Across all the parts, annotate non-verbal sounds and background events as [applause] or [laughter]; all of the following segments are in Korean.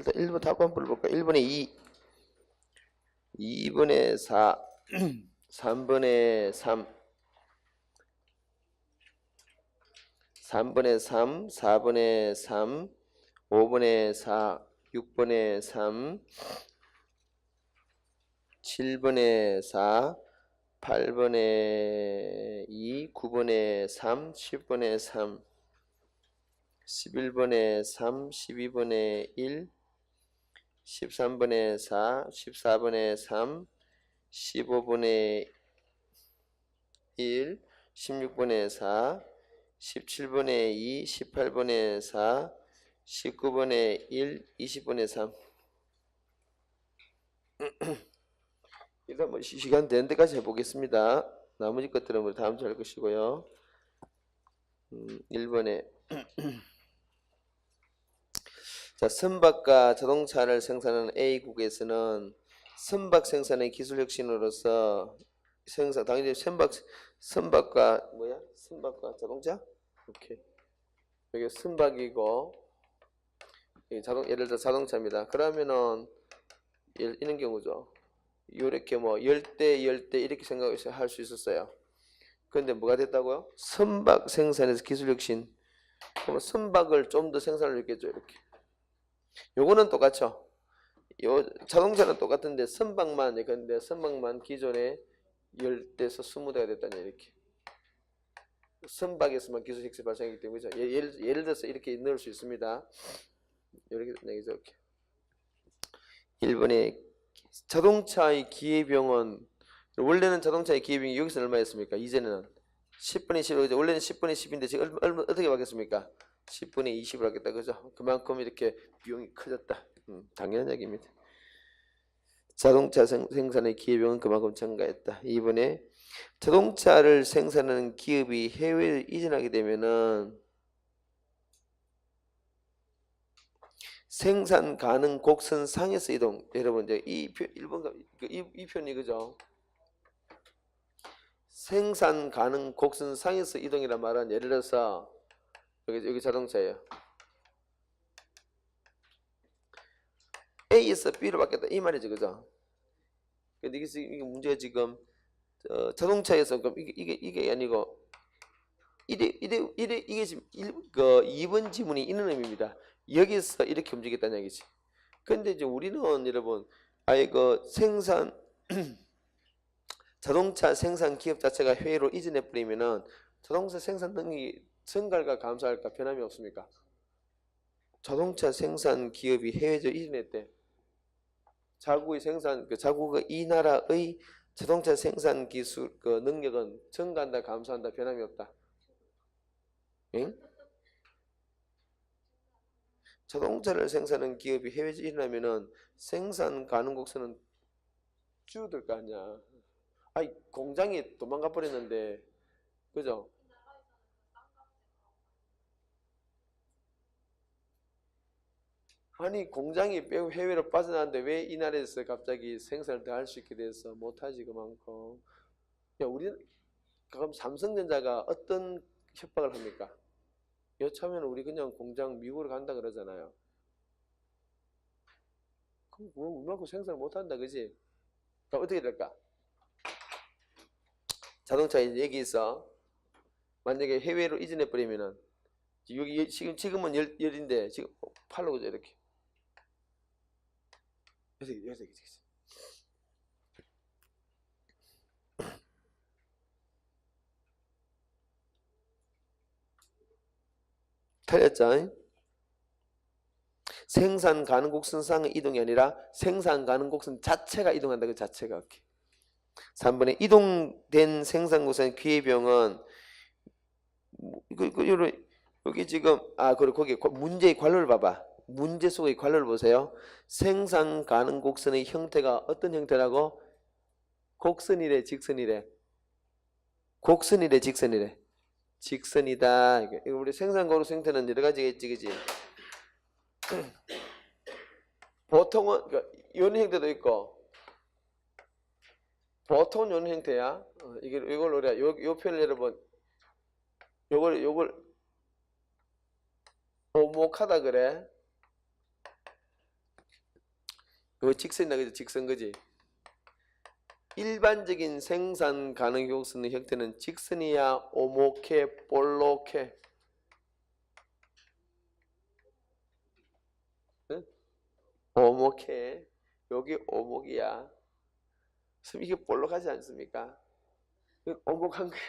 일단 1번 답 한번 불러볼까? 1번에 2, 2번에 4, 3번에 [clears throat] 3, 3번에 3, 4번에 3, 5번에 4, 6번에 3, 7번에 4, 8번에 2, 9번에 3, 10번에 3, 11번에 3, 12번에 1, 13번에 4, 14번에 3, 15번에 1, 16번에 4, 17번에 2, 18번에 4, 19번에 1, 20번에 3. 일단 뭐 시- 시간 되는 데까지 해보겠습니다. 나머지 것들은 뭐 다음 주에 할 것이고요. 음, 1번에 [clears throat] 자, 선박과 자동차를 생산하는 A국에서는 선박 생산의 기술 혁신으로서 생산 당연히 선박 선박과 뭐야? 선박과 자동차? 오케이. 여기 선박이고 여기 자동 예를 들어 자동차입니다. 그러면은 일- 이런 경우죠. 요렇게 뭐 열대 열대 이렇게 생각할 수 있었어요. 그런데 뭐가 됐다고요? 선박 생산에서 기술 혁신. 그러면 선박을 좀 더 생산을 했겠죠, 이렇게. 요거는 똑같죠. 요 자동차는 똑같은데 선박만 근데 선박만 기존에 10대에서 20대가 됐다니 이렇게. 선박에서만 기술 혁신 발생하기 때문에 그죠? 예- 예를, 예를 들어서 이렇게 넣을 수 있습니다. 이렇게 내기죠. 이렇게. 1번에 자동차의 기회비용은 원래는 자동차의 기회비용이 여기서 얼마였습니까? 이제는 10분의 10, 원래는 10분의 10인데 지금 얼마 어떻게 바뀌었습니까? 10분의 20을 하겠다 그죠? 그만큼 이렇게 비용이 커졌다. 음, 당연한 얘기입니다. 자동차 생, 생산의 기회비용은 그만큼 증가했다. 이번에 자동차를 생산하는 기업이 해외에 이전하게 되면은 생산 가능 곡선 상에서 이동. 여러분 이제 이 표, 1번 이, 이 표현이 그죠? 생산 가능 곡선 상에서 이동이란 말은 예를 들어서 여기 여기 자동차예요. A에서 B로 바뀌었다 이 말이죠, 그죠? 근데 이게 지금 이게 문제가 지금 어, 자동차에서 그럼 이게 이게 이게 아니고 이래 이래 이래 이게 지금 일, 그 2번 지문이 있는 의미입니다. 여기서 이렇게 움직였다는 얘기지. 근데 이제 우리는 여러분 아예 그 생산 [clears throat] 자동차 생산 기업 자체가 해외로 이전해 버리면은 자동차 생산 능력이 증가할까 감소할까 변함이 없습니까? 자동차 생산 기업이 해외로 이전했대. 자국의 생산 그 자국의 이 나라의 자동차 생산 기술 그 능력은 증가한다 감소한다 변함이 없다. 응? 자동차를 생산하는 기업이 해외에 일어나면은 생산 가능 곡선은 줄어들 거 아니야. 아니 공장이 도망가 버렸는데 그죠? 아니 공장이 빼고 해외로 빠져나왔는데 왜 이 나라에서 갑자기 생산을 더 할 수 있게 돼서 못하지 그만큼 야 우리는 그럼 삼성전자가 어떤 협박을 합니까? 여차하면 우리 그냥 공장 미국으로 간다 그러잖아요. 그럼 그거 우리만큼 생산을 못한다 그지? 그럼 어떻게 될까? 자동차 얘기 있어. 만약에 해외로 이전해 버리면은 지금 지금은 열 열인데 지금 팔로 그죠 이렇게. 여기서 여기서 여기서. 틀렸죠? 생산 가능 곡선상의 이동이 아니라 생산 가능 곡선 자체가 이동한다 그 자체가 이렇게. 3번에 이동된 생산 곡선의 기회비용은 뭐, 이거 이거 여기 지금 아 그리고 거기 과- 문제의 관료를 봐봐. 문제 속의 관료를 보세요. 생산 가능 곡선의 형태가 어떤 형태라고? 곡선이래, 직선이래. 곡선이래, 직선이래. 직선이다. 우리 생산 곡선 형태는 여러 가지가 있지, 그지? [clears throat] 보통은 그러니까 이런 형태도 있고 보통은 이런 형태야. 어, 이게 이걸 우리가 요, 요 표현을 여러분 요걸 요걸 오목하다 그래. 이거 직선이나 그죠? 직선 그지? 일반적인 생산 가능 곡선의 형태는 직선이야, 오목해, 볼록해. 응? 오목해. 여기 오목이야. 그럼 이게 볼록하지 않습니까? 오목한 거야.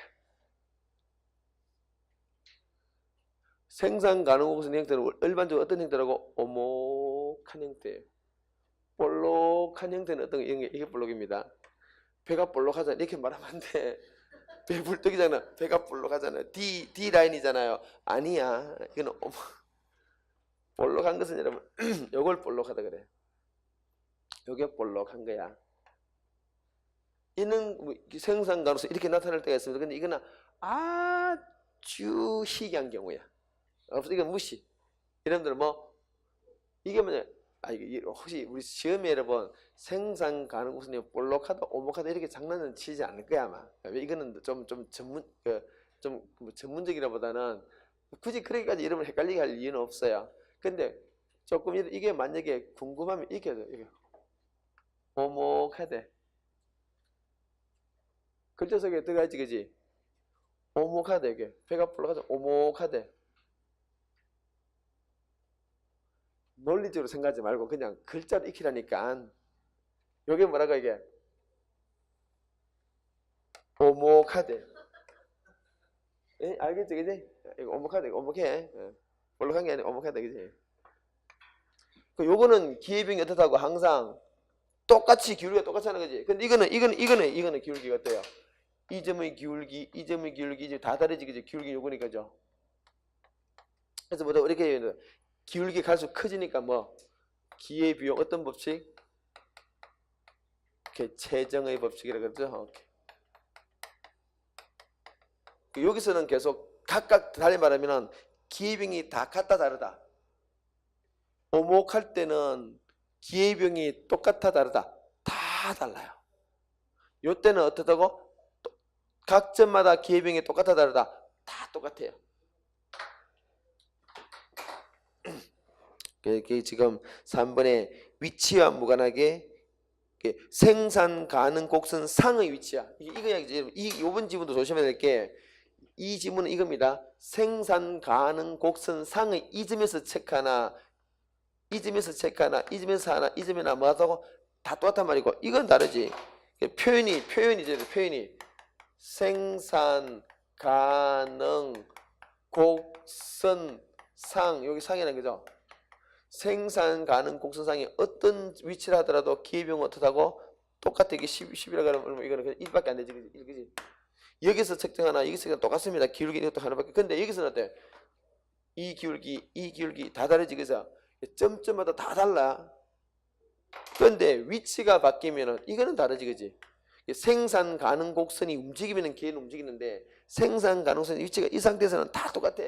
생산 가능 곡선의 형태는 일반적으로 어떤 형태라고? 오목한 형태예요. 볼록한 형태는 어떤 게 이게, 이게 볼록입니다. 배가 볼록하잖아. 이렇게 말하면 안 돼. [laughs] 배 불떡이잖아. 배가 볼록하잖아. D D 라인이잖아요. 아니야. 이거는 어머. 볼록한 것은 여러분 [clears throat] 요걸 볼록하다 그래. 요게 볼록한 거야. 이는 뭐 생산 가능성 이렇게 나타날 때가 있습니다. 근데 이거는 아주 희귀한 경우야. 없어 이건 무시. 여러분들 뭐 이게 뭐냐? 아 혹시 우리 시험에 여러분 생산 가능 우선이 볼록하다 오목하다 이렇게 장난은 치지 않을 거야 아마. 이거는 좀 좀 전문 그좀 뭐 전문적이라보다는 굳이 그렇게까지 이름을 헷갈리게 할 이유는 없어요. 근데 조금 이- 이게 만약에 궁금하면 이게 이게 오목하대. 글자 속에 들어가지 그지? 오목하대 이게 배가 볼록하다 오목하대. 논리적으로 생각하지 말고 그냥 글자로 익히라니까. 요게 뭐라고 이게? 오목하대. 에? 알겠지, 그지? 이거 오목하대, 이거 오목해. 예. 볼록한 게 아니라 오목하대, 그지? 그 요거는 기회병이 어떻다고 항상 똑같이 기울기가 똑같잖아, 그지? 근데 이거는, 이거는, 이거는, 이거는 기울기가 어때요? 이 점의 기울기, 이 점의 기울기, 이제 다 다르지, 그지? 기울기 요거니까죠. 그래서 뭐다 이렇게 얘 기울기 갈수록 커지니까 뭐 기회 비용 어떤 법칙? 이렇게 최정의 법칙이라 그러죠. 오케이. 그 여기서는 계속 각각 다르게 말하면은 기회병이 다 같다 다르다. 오목할 때는 기회병이 똑같아 다르다. 다 달라요. 요 때는 어떻다고? 또- 각 점마다 기회병이 똑같아 다르다. 다 똑같아요. 그게 지금 3번에 위치와 무관하게 이게 생산 가능 곡선 상의 위치야. 이게 이거야 이제 이 요번 지문도 조심해야 될 게 이 지문은 이겁니다. 생산 가능 곡선 상의 이 점에서 체크 하나 이 점에서 체크 하나 이 점에서 하나 이 점이나 뭐 하다고 다 똑같단 말이고 이건 다르지. 이게 표현이 표현이죠 표현이 생산 가능 곡선 상 여기 상이라는 거죠. 생산 가능 곡선상이 어떤 위치를 하더라도 기회비용은 어떻다고 똑같아. 이게 10, 10이라고 하면 얼마 이거는 그냥 1밖에 안 되지 그지? 여기서 측정하나 여기서 똑같습니다. 기울기 이것도 하나밖에. 근데 여기서는 어때? 이 기울기 이 기울기 다 다르지 그래서 점점마다 다 달라. 근데 위치가 바뀌면은 이거는 다르지 그지? 생산 가능 곡선이 움직이면은 걔는 움직이는데 생산 가능선 위치가 이 상태에서는 다 똑같아.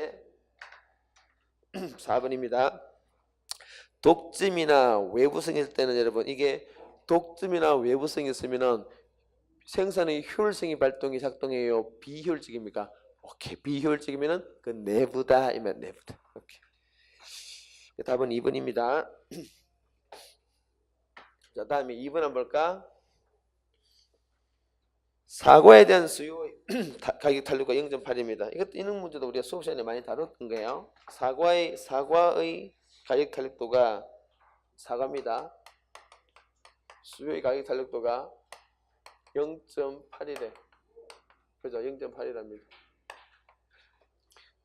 [clears throat] 4번입니다 독점이나 외부성일 때는 여러분 이게 독점이나 외부성이 있으면은 생산의 효율성이 발동이 작동해요. 비효율적입니까? 오케이 비효율적이면은 그 내부다 이면 내부다. 오케이. 답은 2번입니다. [clears throat] 자 다음에 2번 한번 볼까? 사과에 대한 수요 [clears throat] 다- 가격 탄력가 0.8입니다. 이것 이런 문제도 우리가 수업 시간에 많이 다뤘던 거예요. 사과의 사과의 가격 탄력도가 사과입니다. 수요의 가격 탄력도가 0.8이래. 그죠? 0.8이랍니다.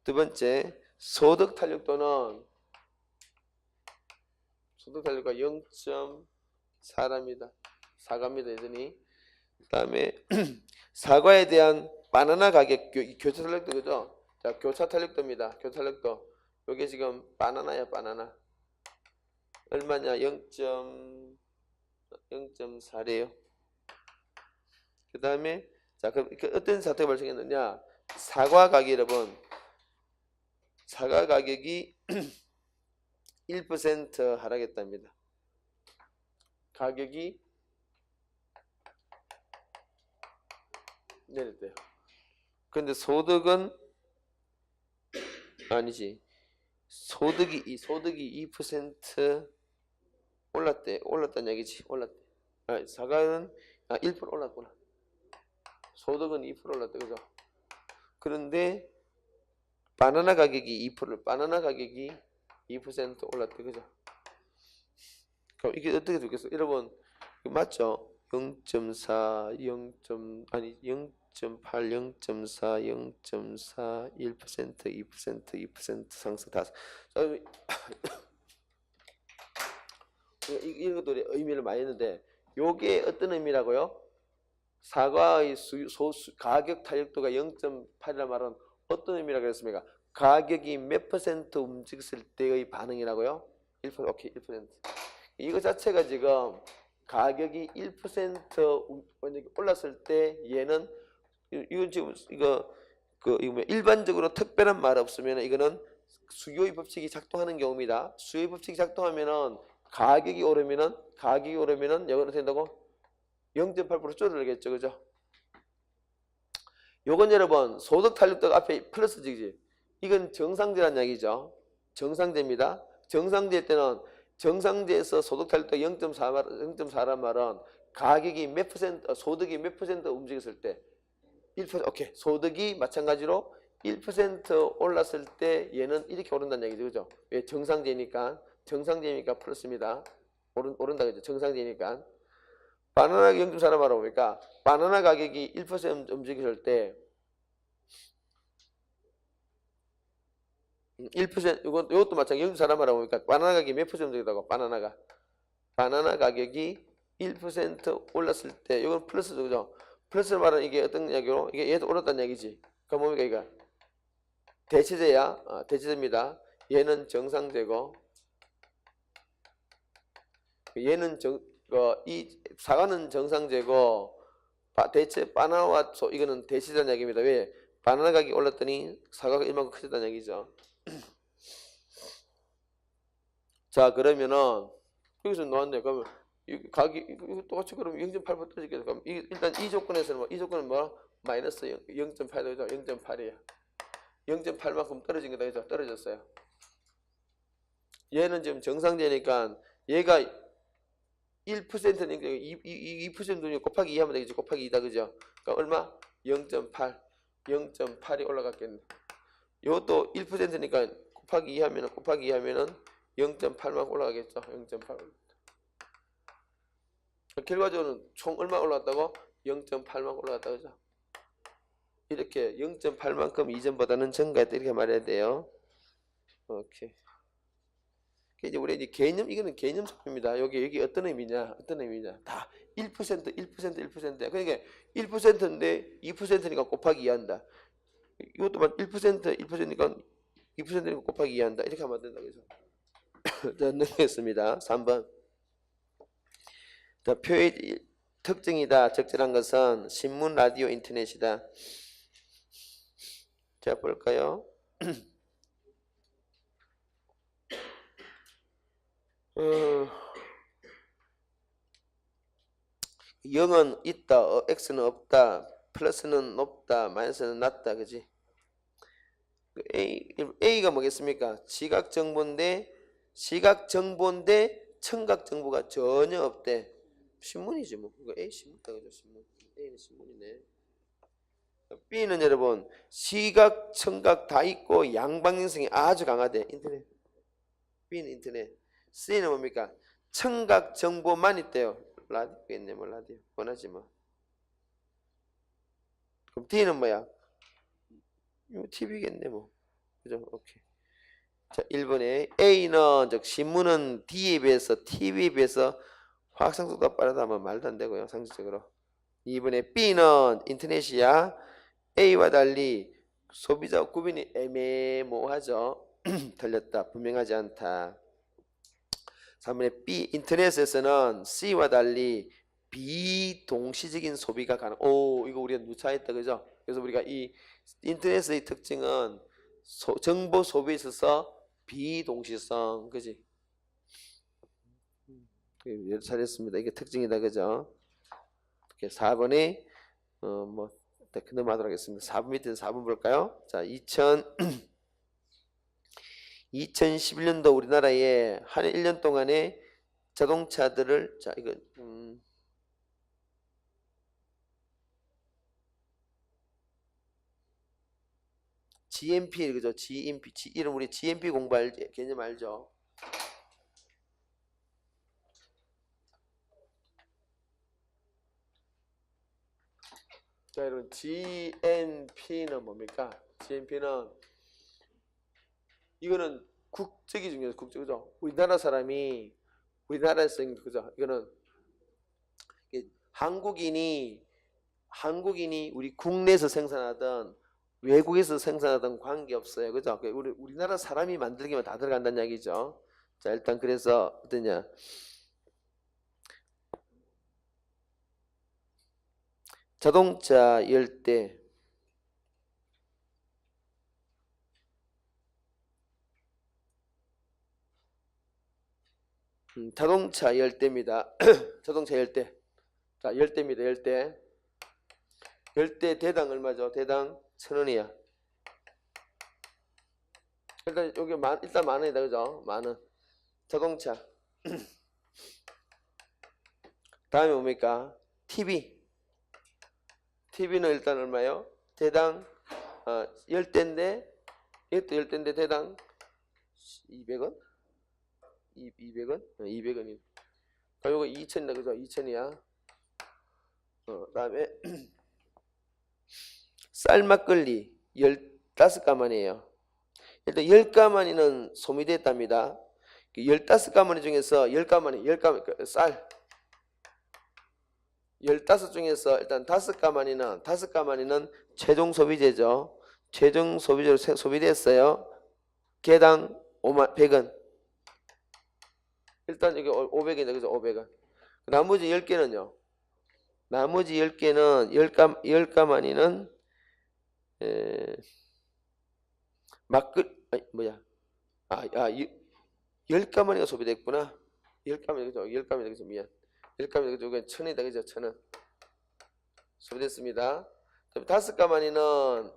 두 번째, 소득 탄력도는 소득 탄력도가 0.4랍니다. 사과입니다, 여전히. 그 다음에 [clears throat] 사과에 대한 바나나 가격 교, 교차 탄력도 그죠? 자, 교차 탄력도입니다. 교차 탄력도. 요게 지금 바나나야, 바나나. 얼마냐? 0. 0.4래요. 그 다음에 자 그럼 그 어떤 사태가 발생했느냐 사과 가격 여러분 사과 가격이 [clears throat] 1% 하락했답니다 가격이 내렸대요 근데 소득은 아니지 소득이 이 소득이 2% 올랐대. 올랐다는 얘기지. 올랐대. 아, 사과는 아, 1% 올랐구나. 소득은 2% 올랐대. 그죠? 그런데 바나나 가격이 2% 바나나 가격이 2% 올랐대. 그죠? 그럼 이게 어떻게 되겠어? 여러분 맞죠? 0.4, 0. 아니 0.8, 0.4, 0.4, 1%, 2%, 2% 상승 다. 자, 이- 이것도 의미를 많이 했는데 요게 어떤 의미라고요? 사과의 수, 소, 수- 가격 탄력도가 0.8이라 말은 어떤 의미라 그랬습니까? 가격이 몇 퍼센트 움직였을 때의 반응이라고요? 1% 오케이 1% 이거 자체가 지금 가격이 1% 우- 만약에 올랐을 때 얘는 이- 이건 지금 이거 그 뭐야, 일반적으로 특별한 말 없으면 이거는 수요의 법칙이 작동하는 경우입니다. 수요의 법칙이 작동하면은 가격이 오르면은 가격이 오르면은 어떻게 된다고? 0.8% 줄어들겠죠, 그죠? 요건 여러분 소득 탄력도가 앞에 플러스지지. 이건 정상제란 얘기죠. 정상제입니다. 정상제 때는 정상제에서 소득 탄력도 0.4 0.4란 말은 가격이 몇 퍼센트 어, 소득이 몇 퍼센트 움직였을 때 1% 오케이 소득이 마찬가지로 1% 올랐을 때 얘는 이렇게 오른다는 얘기죠, 그죠? 왜 정상제니까 정상제니까 플러스입니다. 오른 오른다 그죠? 정상제니까 바나나 0.4란 말은 뭡니까? 바나나 가격이 1% 움직였을 때 1% 이건 이것도 마찬가지 0.4란 말은 뭡니까? 바나나 가격이 몇 퍼센트 움직였다고? 바나나가 바나나 가격이 1% 올랐을 때 이건 플러스죠, 그죠? 플러스 말은 이게 어떤 얘기로 이게 얘도 올랐다는 얘기지. 그럼 뭡니까 이거? 대체제야. 아, 대체제입니다. 얘는 정상제고 얘는 정, 어, 이 사과는 정상제고 바, 대체 바나나와 소, 이거는 대체제라는 얘기입니다. 왜? 바나나 가격이 올랐더니 사과가 이만큼 커졌다는 얘기죠. [clears throat] 자 그러면은 여기서 나왔네. 그러면 이 가격 이거 똑같이 그럼 0.8% 떨어지게 이, 일단 이 조건에서는 뭐, 이 조건은 뭐 마이너스 0.8죠. 0.8이야. 0.8만큼 떨어진 거다 그죠? 떨어졌어요. 얘는 지금 정상제니까 얘가 1%는 2, 2, 2%는 곱하기 2 하면 되겠지. 곱하기 2다 그죠? 그러니까 얼마? 0.8. 0.8이 올라갔겠네. 이것도 1%니까 곱하기 2 하면은 곱하기 2 하면은 0.8만 올라가겠죠. 0.8. 결과적으로는 총 얼마 올라갔다고? 0.8만 올라갔다 그죠? 이렇게 0.8만큼 이전보다는 증가했다 이렇게 말해야 돼요. 오케이. 이제 우리 이제 개념 이거는 개념 수입니다. 여기 여기 어떤 의미냐? 어떤 의미냐? 다 1%, 1%, 1%. 그러니까 1%인데 2%니까 곱하기 2 한다. 이것도 1%, 1%니까 2%니까 곱하기 2 한다. 이렇게 하면 안 된다. 그래서 [coughs] 자, 넘기겠습니다. 3번. 자, 표의 일- 특징이다. 적절한 것은 신문, 라디오, 인터넷이다. 자, 볼까요? [clears throat] 어, 0은 있다, 어, x는 없다, 플러스는 높다, 마이너스는 낮다, 그지? 그 A, A가 뭐겠습니까? 시각 정보인데, 시각 정보인데, 청각 정보가 전혀 없대. 신문이지 뭐. 그거 A 신문이다, 그죠? 신문. A는 신문이네. B는 여러분, 시각, 청각 다 있고, 양방향성이 아주 강하대. 인터넷. B는 인터넷. C는 뭡니까? 청각 정보만 있대요. 라디오겠네, 뭐, 라디오. 원하지 뭐. 그럼 D는 뭐야? 이거 TV겠네, 뭐. 그죠? 오케이. 자, 1번에 A는, 즉, 신문은 D에 비해서, TV에 비해서 확산 속도가 빠르다면 말도 안 되고요, 상식적으로. 2번에 B는 인터넷이야. A와 달리 소비자 구분이 애매모호하죠. [clears throat] 틀렸다. 분명하지 않다. 3번에 B 인터넷에서는 C와 달리 비동시적인 소비가 가능. 오 이거 우리가 누차했다 그죠? 그래서 우리가 이 인터넷의 특징은 소- 정보 소비에 있어서 비동시성 그지? 음, 잘했습니다. 이게 특징이다 그죠? 이렇게 4번에 어뭐 넘어가도록 하겠습니다. 4번 밑에 4번 볼까요? 자 2000 2011년도 [clears throat] 우리나라에 한 1년 동안에 자동차들을 자 이거 음, GMP 그죠? GMP 이름 우리 GMP 공부할 개념 알죠? 자 여러분 GNP는 뭡니까? GNP는 이거는 국적이 중요해요. 국적 그죠? 우리나라 사람이 우리나라에서 그죠? 이거는 한국인이 한국인이 우리 국내에서 생산하던 외국에서 생산하던 관계 없어요. 그죠? 그 우리 우리나라 사람이 만들기만 다 들어간다는 이야기죠. 자, 일단 그래서 어떠냐? 자동차 열대 음, 자동차 열대입니다. [clears throat] 자동차 열대. 자, 열대입니다. 열대. 열대 대당 얼마죠? 대당 천 원이야. 일단 여기 만 일단 만 원이다. 그죠? 만 원. 자동차. [clears throat] 다음에 뭡니까? TV. TV는 일단 얼마요? 대당 어, 열대인데 이것도 열대인데 대당 200원? 200원? 200원이. 아, 요거 2천이다. 그죠? 2천이야. 어, 그 다음에 [clears throat] 쌀 막걸리 15가만이에요. 일단 10가만이는 소비됐답니다. 15가마니 중에서 10가마니, 10가마니, 쌀. 15 중에서 일단 5가마니는, 5가마니는 최종 소비재죠. 최종 소비재로 세- 소비됐어요. 개당 5만, 100원. 일단 이게 500원이다. 그죠? 500원. 나머지 10개는요. 나머지 10개는 10가, 10가마니는 에, 막걸, 아니, 뭐야. 아, 아, 이- 열 가마니가 소비됐구나. 열 가마니, 그죠? 열 가마니, 그죠? 미안. 열 가마니, 그죠? 이건 천이다, 그죠? 천 원. 소비됐습니다. 다섯 가마니는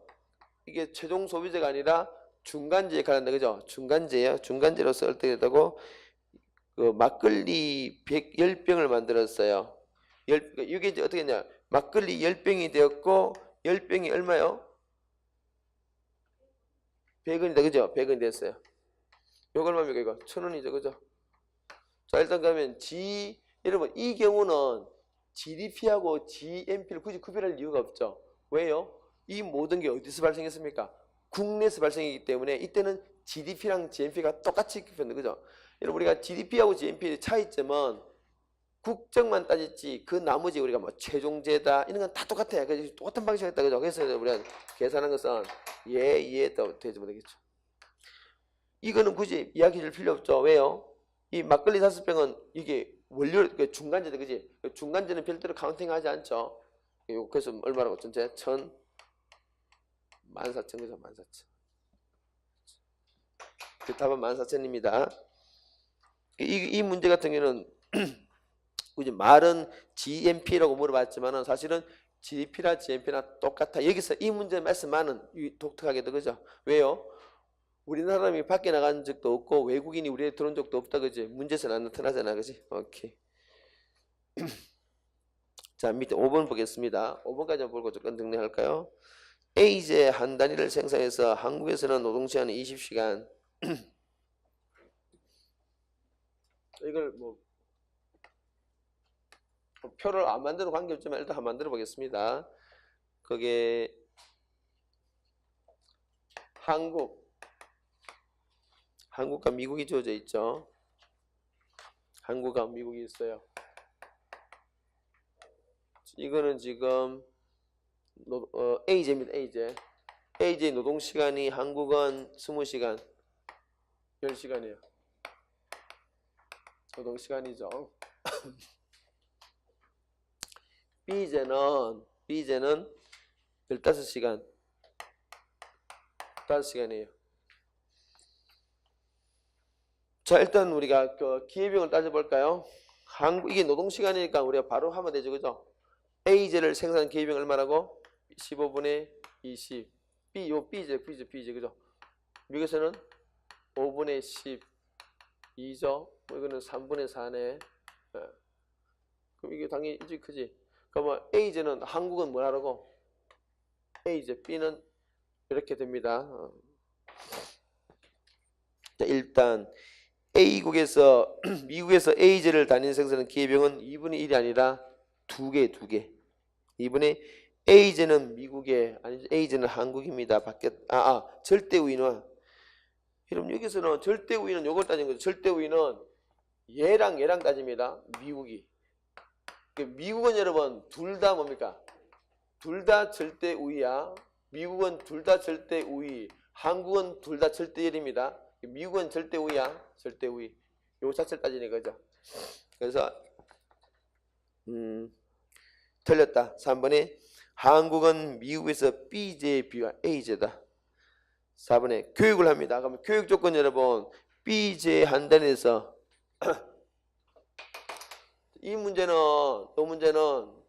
이게 최종 소비재가 아니라 중간재 역할을 한다, 그죠? 중간재예요. 중간재로서 어떻게 됐다고? 그 막걸리 110병을 만들었어요. 열, 그러니까 이게 이제 어떻게 했냐? 막걸리 10병이 되었고, 10병이 얼마요? 100원이다, 그죠? 100원이 됐어요. 요거 얼마입니까, 이거? 천 원이죠, 그죠? 자, 일단 그러면 G, 여러분, 이 경우는 GDP하고 GNP를 굳이 구별할 이유가 없죠. 왜요? 이 모든 게 어디서 발생했습니까? 국내에서 발생했기 때문에 이때는 GDP랑 GNP가 똑같이 구별된다, 그죠? 여러분, 우리가 GDP하고 GNP의 차이점은 국적만 따졌지 그 나머지 우리가 뭐 최종제다 이런 건 다 똑같아요. 그래서 똑같은 방식으로 했다, 그죠? 그래서 우리가 계산한 것은 예, 예, 또 되지 못하겠죠. 이거는 굳이 이야기 줄 필요 없죠. 왜요? 이 막걸리 다섯 병은 이게 원료 그 중간재다 그지? 그 중간재는 별도로 카운팅하지 않죠. 요- 그래서 얼마라고 전체 천 만사천 그죠? 만사천. 그 답은 만사천입니다. 이, 이 문제 같은 경우는 [clears throat] 굳이 말은 GMP라고 물어봤지만은 사실은 GDP나 GMP나 똑같아. 여기서 이 문제 말씀만은 이- 독특하게도 그죠? 왜요? 우리나라 사람이 밖에 나간 적도 없고 외국인이 우리에 들어온 적도 없다 그지? 문제에서는 안 나타나잖아 그지? 오케이. [clears throat] 자 밑에 5번 보겠습니다. 5번까지 한번 보고 조금 정리할까요? A제 한 단위를 생산해서 한국에서는 노동시간은 20시간. [clears throat] 이걸 뭐 표를 안 만들어 관계없지만 일단 한번 만들어 보겠습니다. 그게 한국 한국과 미국이 주어져 있죠. 한국과 미국이 있어요. 이거는 지금 노, 어, A제입니다. A제. A제 노동 시간이 한국은 20시간, 10시간이에요. 노동 시간이죠. [laughs] B제는 B제는 15시간 15시간이에요. 자, 일단 우리가 그 기회비용을 따져볼까요? 한국 이게 노동 시간이니까 우리가 바로 하면 되죠. 그죠? A제를 생산 기회비용 얼마라고? 15분의 20. B 요 B제 B제 B제 그죠? 미국에서는 5분의 10 2죠. 이거는 3분의 4네. 그럼 이게 당연히 일찍 크지. 그러면 A제는 한국은 뭐라고? A제 B는 이렇게 됩니다. 어. 자, 일단 A국에서 [clears throat] 미국에서 A제를 다니는 생선은 기회병은 2분의 1이 아니라 두 개, 두 개. 이번에 A제는 미국에 아니 A제는 한국입니다. 밖에 아, 아 절대 우위는 여러분 여기서는 절대 우위는 요걸 따진 거죠. 절대 우위는 얘랑 얘랑 따집니다. 미국이. 그 미국은 여러분 둘 다 뭡니까? 둘 다 절대 우위야. 미국은 둘 다 절대 우위. 한국은 둘 다 절대 열입니다. 미국은 절대 우위야. 절대 우위. 요 자체를 따지는 거죠. 그래서 음 틀렸다. 3번에 한국은 미국에서 B제에 비하 A제다. 4번에 교육을 합니다. 그럼 교육 조건 여러분 B제 한 단에서 [clears throat] 이 문제는 이 문제는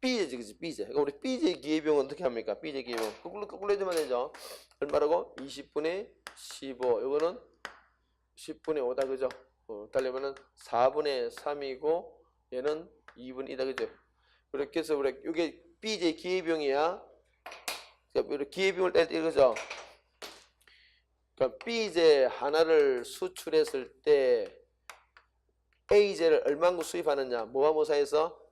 B제지 그지 B제. 그럼 우리 B제 기회비용 어떻게 합니까? B제 기회비용 거꾸로 거꾸로 해주면 되죠. 얼마라고? 20분의 15. 요거는 10분의 5다 그죠? 어, 달리면은 4분의 3이고 얘는 2분의 2다 그죠? 그렇게 해서 우리 이게 B제 기회비용이야. 이렇게 기회비용을 뗄때 이거죠. 그러니까 B제 하나를 수출했을 때 A제를 얼마만큼 수입하느냐 뭐와 뭐사해서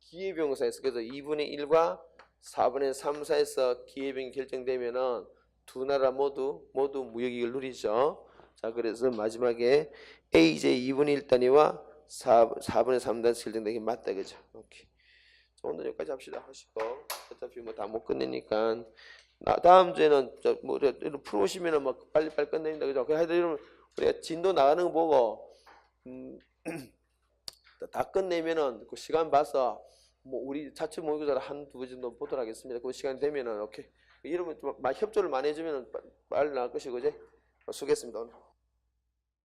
기회비용 사에서 그래서 2분의 1과 4분의 3 사에서 기회비용이 결정되면은 두 나라 모두 모두 무역이익을 누리죠. 자 그래서 마지막에 A제 2분의 1 단위와 4, 4분의 3 단위 결정되기 맞다 그죠? 오케이. 자, 오늘 여기까지 합시다 하시고 어차피 뭐 다 못 끝내니까 나 다음 주에는 저뭐 풀어 오시면은 뭐 빨리 빨리 끝냅니다 그죠? 그래 하여튼 여러분 우리가 진도 나가는 거 보고 음, [clears throat] 다 끝내면은 그 시간 봐서 뭐 우리 자체 모의고사를 한 두 번 정도 보도록 하겠습니다. 그 시간 되면은 오케이 이러면 좀 협조를 많이 해주면은 빨리 나갈 것이고 이제 수고했습니다 오늘.